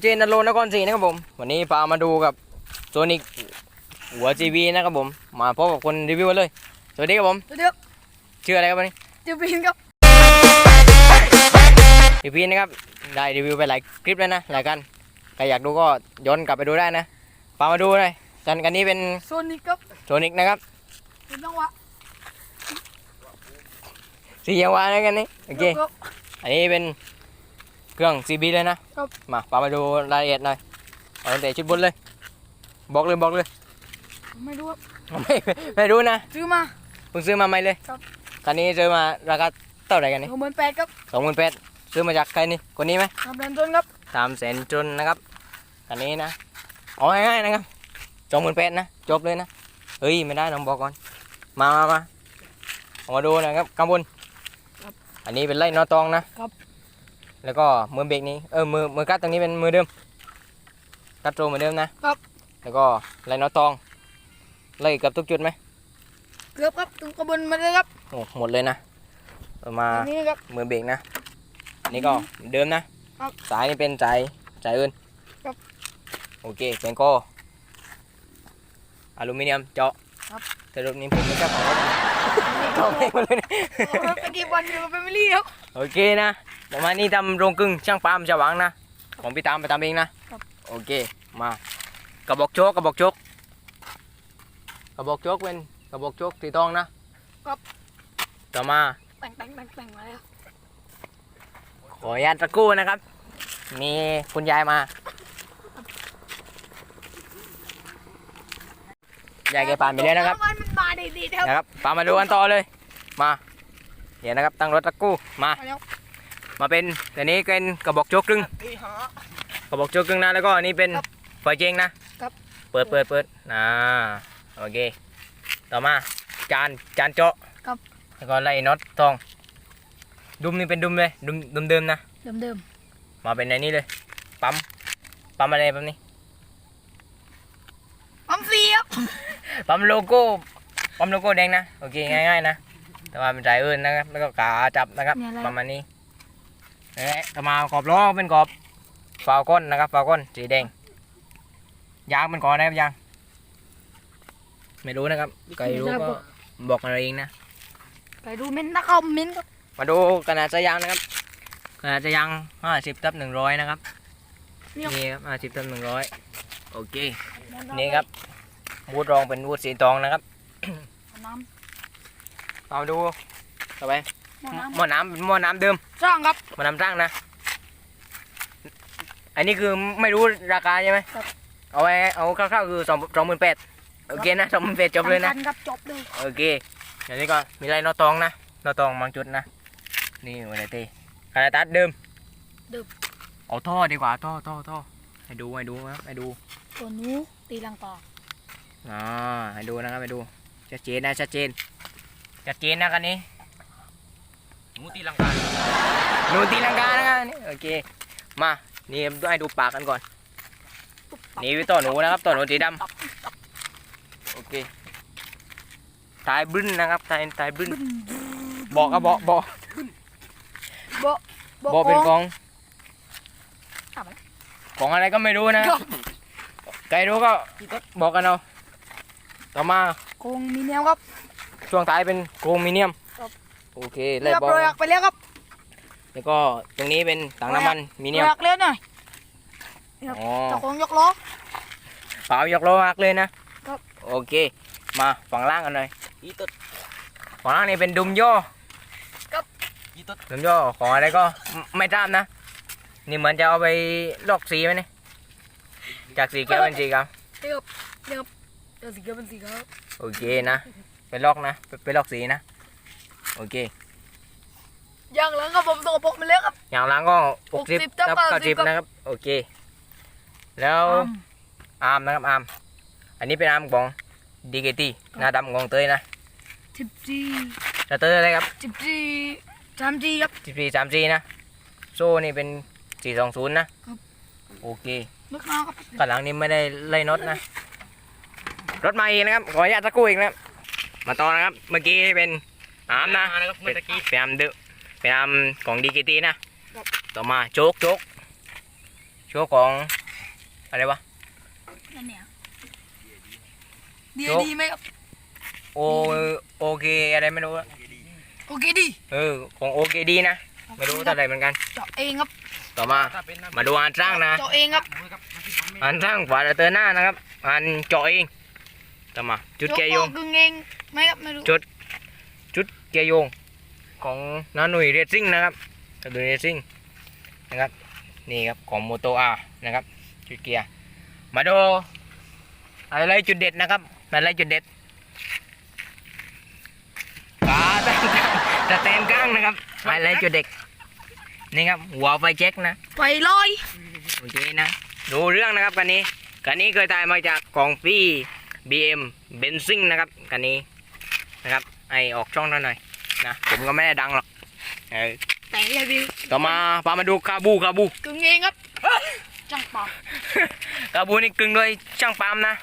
เจนนโรนครศรีนะครับผม วันนี้พามาดูกับโซนิกหัวจีบีนะครับผม มาพบกับคนรีวิวกันเลย สวัสดีครับผมเดี๋ยวชื่ออะไรครับวันนี้จะบินครับพี่พีนะครับ ได้รีวิวไปหลายคลิปแล้วนะหลายกันใครอยากดูก็ย้อนกลับไปดูได้นะพามาดูเลยกันกันนี้เป็นโซนิกครับโซนิกนะครับเป็นจังหวะสียงวานะกันนี้โอเคครับอันนี้เป็น เครื่อง CB เลยนะครับ มาพามาดูรายละเอียดหน่อยเอาตั้งแต่ชุดบนเลย บอกเลยบอกเลย ไม่รู้ครับไม่ไม่รู้นะซื้อมา เพิ่งซื้อมาใหม่เลยครับ คันนี้ซื้อมาราคาเท่าไหร่กันนี่หกหมื่นแปดครับสองหมื่นแปดซื้อมาจากใครนี่คนนี้ไหมทำแบรนด์ต้นครับสามแสนจนนะครับคันนี้นะเอาง่ายๆนะครับสองหมื่นแปดนะจบเลยนะเฮ้ยไม่ได้น้องบอกก่อนมามามาเอามาดูหนะครับข้างบนอันนี้เป็นไล่นอตองนะ แล้วก็มือเบรกนี้เออมือมือกัดตรงนี้เป็นมือเดิมกัดโตรเหมือนเดิมนะครับ แล้วก็ไล่นอตองไล่เกับทุกจุดไหมเกือบครับตรงกระบวนมาเลยครับโอ้หมดเลยนะเอามาอันนี้ครับ มือเบรกนะอันนี้ก็เหมือนเดิมนะครับ สายนี่เป็นสายสายอื่นครับ โอเคเป็นโก้อลูมิเนียมเจาะ ครับ แต่รถนี้ผมไม่กล้าของรถเจาะเองหมดเลยนะตะกี้บอลอยู่กับแฟมิลี่ครับโอเคนะประมาณนี้ทำโรงกึ่งช่างปาล์มจะหวังนะของพี่ตามไปทำเองนะครับโอเคมากระบอกโชกกระบอกโชกกระบอกโชกเป็นกระบอกโชกสีทองนะครับต่อมาแต่งแต่งแต่งแต่งมาแล้วขออนุญาตสักครู่นะครับ มีคุณยายมา ยายแกผ่านไปแล้วนะครับมันมาดีๆนะครับปามาดูกันต่อเลย มาเดี๋ยวนะครับตั้งรถสักครู่มา มาเป็นตัวนี้เป็นกระบอกโจกครึ่งกระบอกโจกครึ่งนะแล้วก็อันนี้เป็นไฟเจงนะเปิดเปิดเปิดอ่าโอเค ต่อมาจานจานเจาะแล้วก็ไล่น็อตทอง ดุมนี่เป็นดุมเลยดุมดุมเดิมนะเดิมเดิมมาเป็นในนี้เลย ปั๊มปั๊มอะไรปั๊มนี้ ปั๊มฟรีครับปั๊มโลโก้ปั๊มโลโก้แดงนะโอเคง่ายๆนะแต่ว่าเป็นสายอื่นนะครับแล้วก็ขาจับนะครับประมาณนี้เอ๊ะต่อมากรอบล้อเป็นกรอบฟาวก้นนะครับฟาวก้นสีแดงยางเป็นกรอบนะครับยางไม่รู้นะครับใครรู้ก็บอกกันเอาเองนะ ไปดูเม้นต์นะเขาเม้นต์ครับมาดูขนาดสายยางนะครับขนาดสายยาง50ทับ100 นะครับ นี่ครับ50ทับ100 โอเค นี่ครับวูดรองเป็นวูดสีทองนะครับน้เอาดูต่อไปำหม้อน้หม้อน้ำเป็นหม้อน้ำเดิมำสร้างครับหม้อน้ำตั้งนะ อันนี้คือไม่รู้ราคาใช่ไหมครับเอาไว้เอาคร่าวๆคือสองสองหมื่นแปดโอเคนะสองหมื่นแปดจบเลยนะสำคัญครับจบเลยโอเคเดี๋ยวนี้ก็มีไรนอตองนะนอตองบางจุดนะ นี่วันไหนตีคาราตัสเดิมเอาท่อดีกว่าท่อท่อท่อให้ดูให้ดูนะครับให้ดูตัวหนู ตีลังกาอ่าให้ดูนะครับให้ดูชัดเจนนะชัดเจนชัดเจนนะคันนี้หนูตีลังกาหนูตีลังกานะครับนี่โอเคมานี่ให้ดูปากกันก่อนนี่คือตัวหนูนะครับตัวหนูสีดำโอเคทายบึ้นนะครับทายทายบึ้นบอกก็บอกบอกโบบอกเป็นของถามอะไรของอะไรก็ไม่รู้นะ ใครรู้ก็บอกกันเอาต่อมาโกงมีเนียมครับ ช่วงท้ายเป็นโครมิเนียมครับโอเคเรีไล่ยบบอลร้อยไปแล้วครับแล้วก็ตรงนี้เป็นถังน้ำมันมิเนียมโรยเร็วหน่อยครับอ๋อ เจ้าของยกล้อ เปล่ายกโลมากเลยนะครับ โอเค มาฝั่งล่างกันหน่อยฝั่งล่างนี่เป็นดุมย่อดุมย่อของอะไรก็ไม่ไม่ทราบนะ นี่เหมือนจะเอาไปลอกสีไหมเนี่ย จากสีเขียวเป็นสีขาวเดี๋ยวเดี๋ยวเดี๋ยวสีเขียวเป็นสีขาวโอเคนะ ไปลอกนะ ไปไปลอกสีนะ โอเค อย่างหลังครับผมต้องพกมาแล้วครับ อย่างหลังก็หกสิบ60กับกับเก้าสิบ90 นะครับ โอเค แล้วอาร์มนะครับอาร์มอันนี้เป็นอาร์มของดีเกตีหน้าดำของเตยนะสิบจีแล้วเตยอะไรครับสิบจีสามจีครับ สิบสี่สามสี่นะ โซ่นี่เป็นสี่สองศูนย์นะครับ โอเค นึกน้าครับข้างหลังนี้ไม่ได้ไล่น็อตนะ รถมาอีกนะครับ ขออนุญาตสักครู่อีกนะครับ มาต่อนะครับ เมื่อกี้เป็นอาร์มนะเป็นเป็นอาร์มเดอะเป็นอาร์มของดีเกตีนะ ต่อมาโจ๊กโจ๊กโชว์ของอะไรวะนั่นเนี่ยดีโจ๊กดีไหมครับโอโอเคอะไรไม่รู้อะโอเคดี เออของโอเคดีนะ ไม่รู้เท่าไหร่เหมือนกันเจาะเองครับ ต่อมา มาดูอันสร้างนะ เจาะเองครับอันสร้างฝาเตอร์หน้านะครับ อันเจาะเองต่อมา จุดเกียร์โยงกึ่งเองไหมครับไม่รู้จุดจุดเกียร์โยงของนาหนุ่ยเรซิ่งนะครับกระดุยเรซิ่งนะครับ นี่ครับของโมโตอานะครับ จุดเกียร์ มาดูอะไรจุดเด็ดนะครับอะไรจุดเด็ดขาตั้งจะเต็มกลางนะครับอะไรจุดเด็ก นี่ครับหัวไฟแจ็คนะไฟลอยโอเคนะดูเรื่องนะครับกันนี้กันนี้เคยตายมาจากของพี่ BM เบนซิงนะครับกันนี้นะครับไอออกช่องหน่อยนะผมก็ไม่ได้ดังหรอกเออแต่อย่าบิวต่อมาพามาดูคาบูคาบูกึ่งเองครับจังปากคาบูนี่กึ่งด้วยช่างปาล์มนะ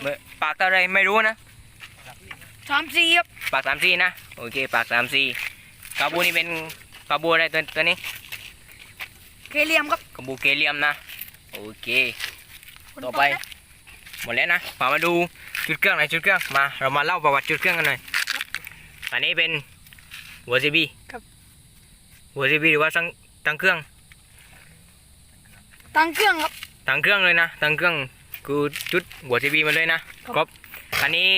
เบอร์ปากอะไรไม่รู้นะสามสี่ครับปากสามสี่นะโอเคปากสามสี่คาบูนี่เป็น คาบูอะไรตัวตัวนี้ เคเลียมครับคาบูเกเลียมนะ โอเค ต่อไป หมดแล้วนะมามาดูจุดเครื่องหน่อยจุดเครื่องมา เรามาเล่าประวัติจุดเครื่องกันหน่อยอันนี้เป็นหัวซีบีครับหัวซีบีหรือว่าตั้งตั้งเครื่อง ตั้งเครื่องครับตั้งเครื่องเลยนะตั้งเครื่องคือจุดหัวซีบีมาเลยนะครับครบอันนี้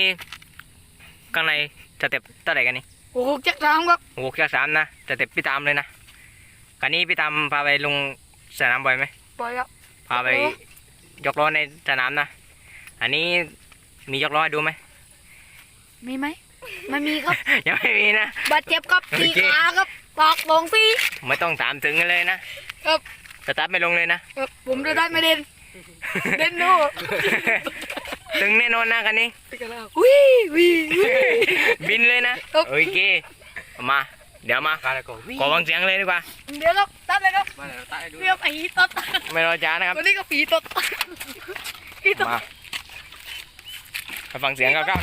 ข้างในสเต็ปเท่าไหร่กันนี่ โอ้โหจักรสามครับหกจากสามนะสเต็ปพี่ตามเลยนะคันนี้พี่ตามพาไปลงสนามบ่อยไหมปล่อยครับ พาไปโอ้ ยกล้อในสนามนะ อันนี้มียกล้อให้ดูไหม มีไหมไม่มีครับ ยังไม่มีนะ บาดเจ็บครับโอตีเคขาครับปากบองซี่ ไม่ต้องถามถึงกันเลยนะครับ สตาร์ทไม่ลงเลยนะ ครับผมจะได้ไม่เด่นเด่นโน่ ถึงแน่นอนนะคันนี้วิวิวิบินเลยนะครับโอเคเอามาเดี๋ยวมาขอฟังเสียงเลยดีกว่าเดี๋ยวครับตัดเลยครับเรียกไอ้ตัดไม่รอช้านะครับวันนี้ก็ผีตัดผีตัดมาไปฟังเสียงกันครั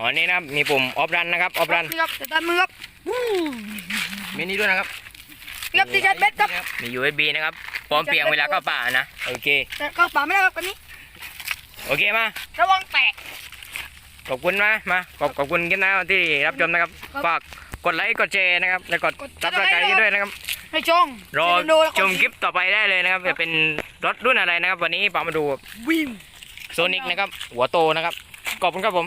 อ๋อนี่นะครับมีปุ่มออฟรันนะครับออฟรันนี่ครับจะตัดมือครับมีนี่ด้วยนะครับนี่ครับที่ชัดเบ็ดครับมี USB นะครับพร้อมเปลี่ยงเวลาเข้าป่านะโอเคแต่เข้าป่าไม่ได้ครับกันนี้ โอเคมาระวังแตกขอบคุณนะมาขอบขอบคุณกันนะที่รับชมนะครับครับฝากกดไลค์กดแชร์นะครับ แล้วกดกดซับสไคร Subscribe ต์ด้วยนะครับให้ช่องรอเซนโดและชมคลิปต่อไปได้เลยนะครับจะเป็นรถรุ่นอะไรนะครับ วันนี้ปามาดูวิมโซนิกนะครับ หัวโตนะครับขอบคุณครับผม